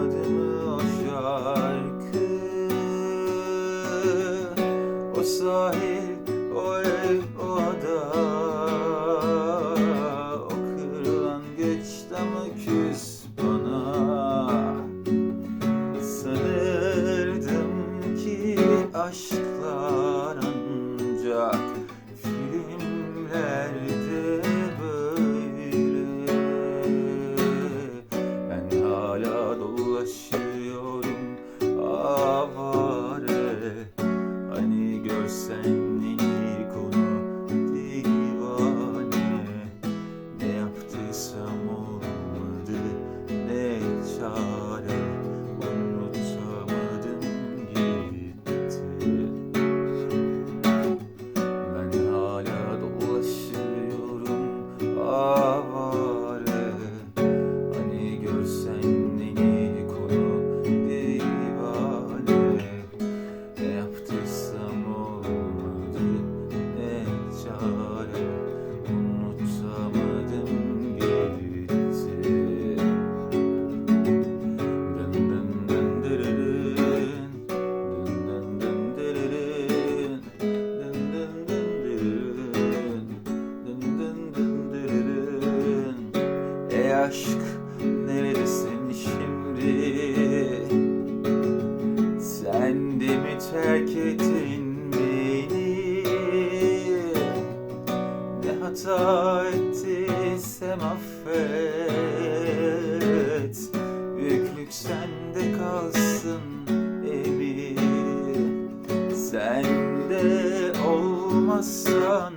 çalmadı mı o şarkı? O sahil, o ev, o ada. O kırlangıçta mı küs bana? Sanırdım ki aşklar Oh. Aşk neredesin şimdi? Sen de mi terk ettin beni? Ne hata ettiysem affet Büyüklük sende kalsın emin Sen de olmazsan